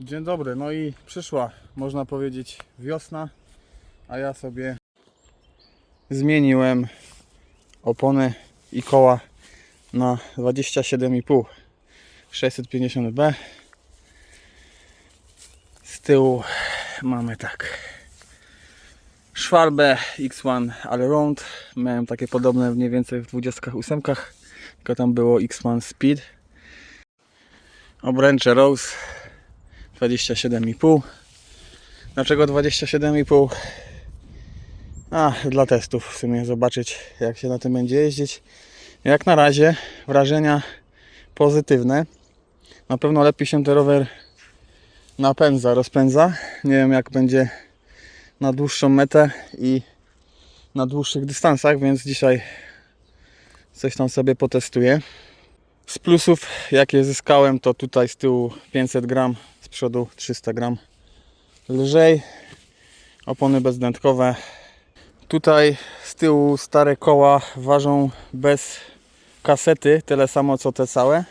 Dzień dobry, no i przyszła, można powiedzieć, wiosna, a ja sobie zmieniłem opony i koła na 27,5 650B. Z tyłu mamy tak Schwalbe X1 Allround. Miałem takie podobne mniej więcej w 28, tylko tam było X1 Speed. Obręcze Rose 27,5. Dlaczego 27,5? A, dla testów w sumie zobaczyć jak się na tym będzie jeździć. Jak na razie wrażenia pozytywne. Na pewno lepiej się ten rower napędza, rozpędza. Nie wiem jak będzie na dłuższą metę i na dłuższych dystansach, więc dzisiaj coś tam sobie potestuję. Z plusów, jakie zyskałem, to tutaj z tyłu 500 gram, z przodu 300 gram lżej. Opony bezdętkowe. Tutaj z tyłu stare koła ważą bez kasety tyle samo co te całe.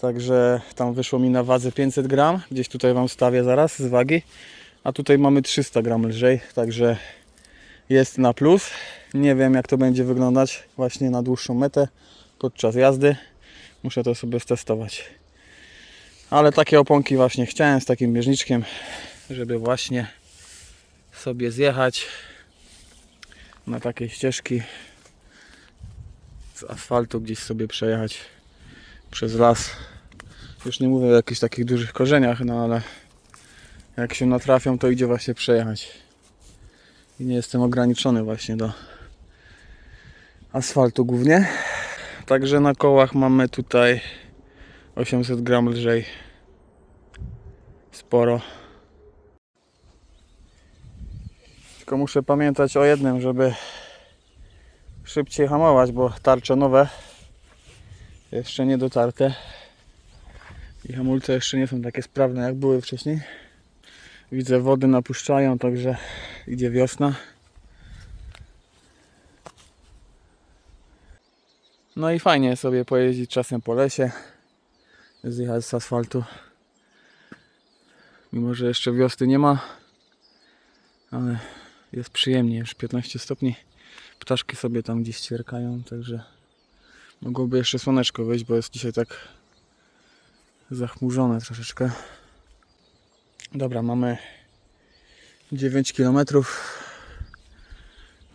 Także tam wyszło mi na wadze 500 gram. Gdzieś tutaj Wam stawię zaraz z wagi. A tutaj mamy 300 gram lżej, także jest na plus. Nie wiem jak to będzie wyglądać właśnie na dłuższą metę podczas jazdy. Muszę to sobie stestować. Ale takie oponki właśnie chciałem z takim bieżniczkiem, żeby właśnie sobie zjechać na takiej ścieżki z asfaltu gdzieś sobie przejechać przez las. Już nie mówię o jakichś takich dużych korzeniach, no ale jak się natrafią, to idzie właśnie przejechać. I nie jestem ograniczony właśnie do asfaltu głównie. Także na kołach mamy tutaj 800 gram lżej. Sporo. Tylko muszę pamiętać o jednym, żeby szybciej hamować, bo tarcze nowe jeszcze nie dotarte. I hamulce jeszcze nie są takie sprawne jak były wcześniej. Widzę wody napuszczają, także idzie wiosna. No i fajnie sobie pojeździć czasem po lesie, zjechać z asfaltu. Mimo, że jeszcze wiosny nie ma, ale jest przyjemnie, już 15 stopni. Ptaszki sobie tam gdzieś ćwierkają, także mogłoby jeszcze słoneczko wyjść, bo jest dzisiaj tak zachmurzone troszeczkę. Dobra, mamy 9 km.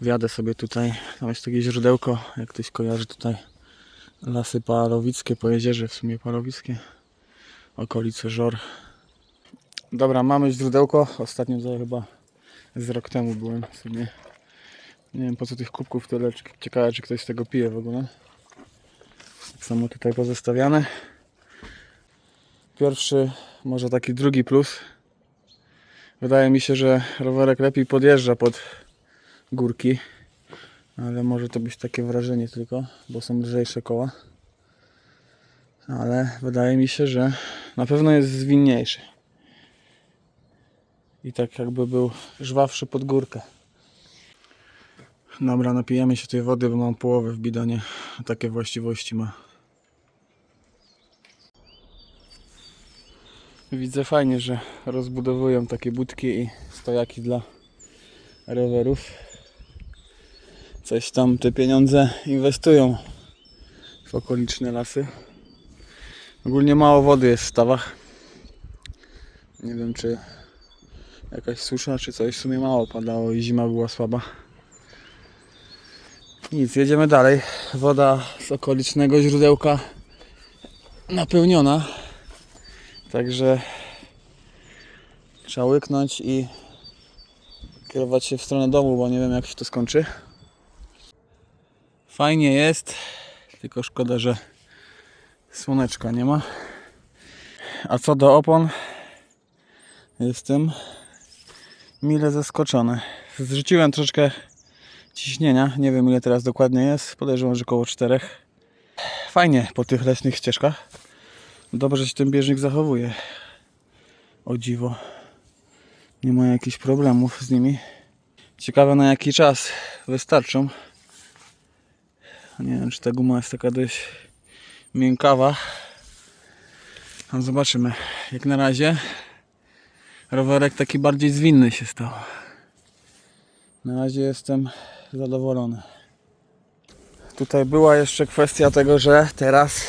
Wjadę sobie tutaj. Tam jest takie źródełko, jak ktoś kojarzy tutaj lasy parowickie, po jezierze w sumie parowickie, okolice Żor. Dobra, mamy źródełko. Ostatnio to chyba z rok temu byłem w sumie. Nie wiem po co tych kubków tyle, ciekawe czy ktoś z tego pije w ogóle. Tak samo tutaj pozostawiane. Pierwszy, może taki drugi plus. Wydaje mi się, że rowerek lepiej podjeżdża pod górki. Ale może to być takie wrażenie tylko, bo są lżejsze koła. Ale wydaje mi się, że na pewno jest zwinniejszy. I tak jakby był żwawszy pod górkę. Dobra, napijemy się tej wody, bo mam połowę w bidonie. Takie właściwości ma. Widzę fajnie, że rozbudowują takie budki i stojaki dla rowerów. Coś tam te pieniądze inwestują w okoliczne lasy. Ogólnie mało wody jest w stawach. Nie wiem czy jakaś susza czy coś. W sumie mało padało i zima była słaba. Nic, jedziemy dalej. Woda z okolicznego źródełka napełniona. Także trzeba łyknąć i kierować się w stronę domu, bo nie wiem jak się to skończy. Fajnie jest, tylko szkoda, że słoneczka nie ma. A co do opon, jestem mile zaskoczony. Zrzuciłem troszeczkę ciśnienia, nie wiem ile teraz dokładnie jest, podejrzewam, że około 4. Fajnie po tych leśnych ścieżkach. Dobrze się ten bieżnik zachowuje. O dziwo. Nie ma jakichś problemów z nimi. Ciekawe na jaki czas wystarczą. Nie wiem czy ta guma jest taka dość miękkawa. No zobaczymy. Jak na razie rowerek taki bardziej zwinny się stał. Na razie jestem zadowolony. Tutaj była jeszcze kwestia tego, że teraz,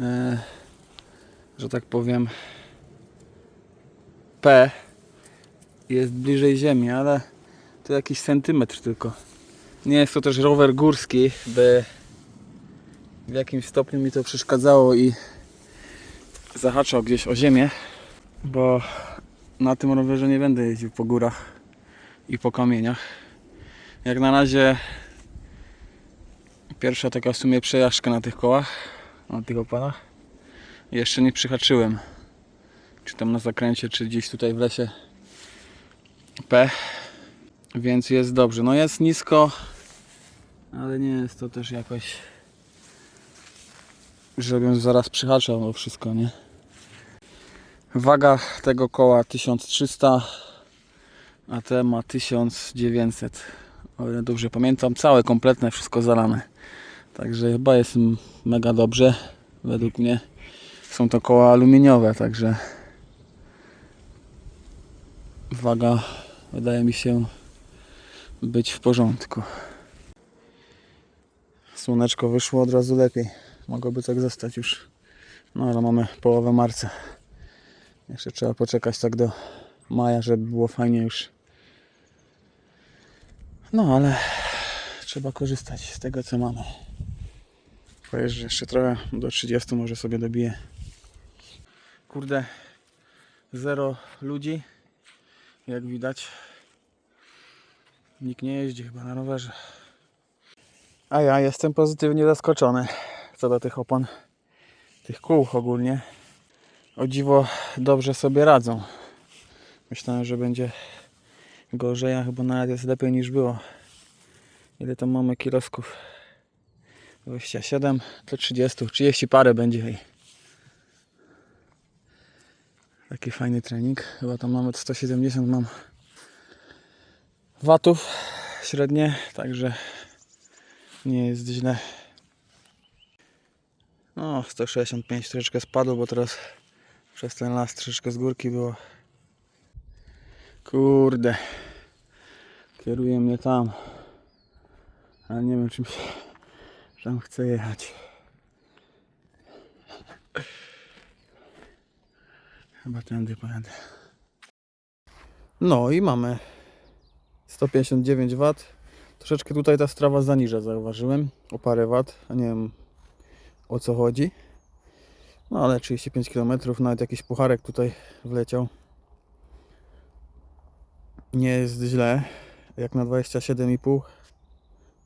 e, że tak powiem, P jest bliżej ziemi, ale to jakiś centymetr tylko. Nie jest to też rower górski, by w jakimś stopniu mi to przeszkadzało i zahaczał gdzieś o ziemię, bo na tym rowerze nie będę jeździł po górach i po kamieniach. Jak na razie pierwsza taka w sumie przejażdżka na tych kołach, na tych opanach. Jeszcze nie przyhaczyłem. Czy tam na zakręcie, czy gdzieś tutaj w lesie P. Więc jest dobrze. No jest nisko, ale nie jest to też jakoś żebym zaraz przyhaczał o wszystko, nie? Waga tego koła 1300, a te ma 1900. O ile dobrze pamiętam, całe, kompletne, wszystko zalane. Także chyba jest m- mega dobrze. Według mnie są to koła aluminiowe, także waga wydaje mi się być w porządku. Słoneczko wyszło od razu lepiej. Mogłoby tak zostać już. No ale mamy połowę marca. Jeszcze trzeba poczekać tak do maja, żeby było fajnie już. No ale trzeba korzystać z tego co mamy. Pojeżdżę jeszcze trochę do 30 może sobie dobiję. Kurde, zero ludzi. Jak widać. Nikt nie jeździ chyba na rowerze. A ja jestem pozytywnie zaskoczony co do tych opon, tych kół ogólnie. O dziwo dobrze sobie radzą. Myślałem, że będzie gorzej, a chyba nawet jest lepiej niż było. Ile tam mamy kilosków? 27 do 30, 30 parę będzie. Taki fajny trening. Chyba tam nawet 170 mam watów średnie, także nie jest źle. No, 165 troszeczkę spadło, bo teraz przez ten las troszeczkę z górki było. Kurde. Kieruje mnie tam. Ale nie wiem czym się tam chcę jechać. Chyba tędy pojadę. No i mamy 159 W. Troszeczkę tutaj ta strawa zaniża, zauważyłem. O parę wat, nie wiem o co chodzi. No ale 35 km, nawet jakiś pucharek tutaj wleciał. Nie jest źle. Jak na 27,5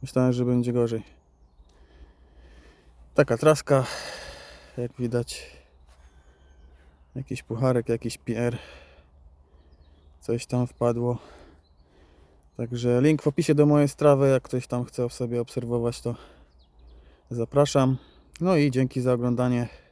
myślałem, że będzie gorzej. Taka traska, jak widać. Jakiś pucharek, jakiś PR. Coś tam wpadło. Także link w opisie do mojej strawy, jak ktoś tam chce sobie obserwować, to zapraszam. No i dzięki za oglądanie.